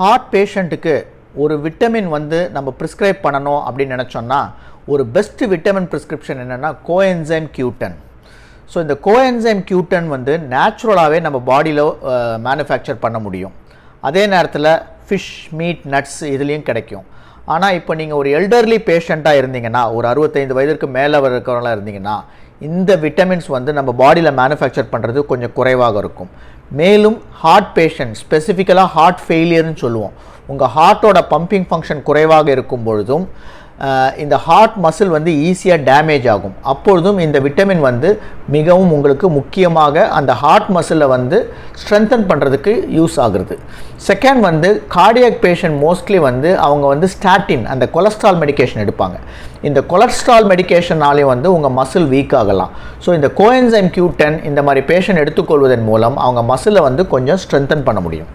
Heart பேஷண்ட்டுக்கு ஒரு vitamin வந்து நம்ம ப்ரிஸ்கிரைப் பண்ணணும் அப்படின்னு நினச்சோன்னா ஒரு பெஸ்ட் விட்டமின் ப்ரிஸ்கிரிப்ஷன் என்னென்னா கோஎன்சைம் கியூட்டன் ஸோ இந்த கோஎன்சைம் கியூட்டன் வந்து நேச்சுரலாகவே நம்ம பாடியில் மேனுஃபேக்சர் பண்ண முடியும். அதே நேரத்தில் ஃபிஷ் மீட் நட்ஸ் இதுலேயும் கிடைக்கும். ஆனால் இப்போ நீங்கள் ஒரு எல்டர்லி பேஷண்ட்டாக இருந்தீங்கன்னா ஒரு அறுபத்தைந்து வயதிற்கு மேலே இருக்கிறவங்களாம் இருந்தீங்கன்னா இந்த விட்டமின்ஸ் வந்து நம்ம பாடியில் மேனுஃபேக்சர் பண்ணுறது கொஞ்சம் குறைவாக இருக்கும். மேலும் ஹார்ட் பேஷண்ட் ஸ்பெசிஃபிக்கலாக ஹார்ட் ஃபெயிலியர்னு சொல்லுவோம். உங்கள் ஹார்ட்டோட பம்பிங் ஃபங்க்ஷன் குறைவாக இருக்கும் பொழுதும் இந்த ஹார்ட் மசில் வந்து ஈஸியாக டேமேஜ் ஆகும். அப்பொழுதும் இந்த விட்டமின் வந்து மிகவும் உங்களுக்கு முக்கியமாக அந்த ஹார்ட் மசிலை வந்து ஸ்ட்ரென்தன் பண்ணுறதுக்கு யூஸ் ஆகுறது. செகண்ட் வந்து கார்டியாக் பேஷண்ட் மோஸ்ட்லி வந்து அவங்க வந்து ஸ்டாட்டின் அந்த கொலஸ்ட்ரால் மெடிகேஷன் எடுப்பாங்க. இந்த கொலஸ்ட்ரால் மெடிகேஷனாலே வந்து உங்கள் மசில் வீக் ஆகலாம். ஸோ இந்த கோஎன்சைம் கியூட்டன் இந்த மாதிரி பேஷண்ட் எடுத்துக்கொள்வதன் மூலம் அவங்க மசிலை வந்து கொஞ்சம் ஸ்ட்ரென்தன் பண்ண முடியும்.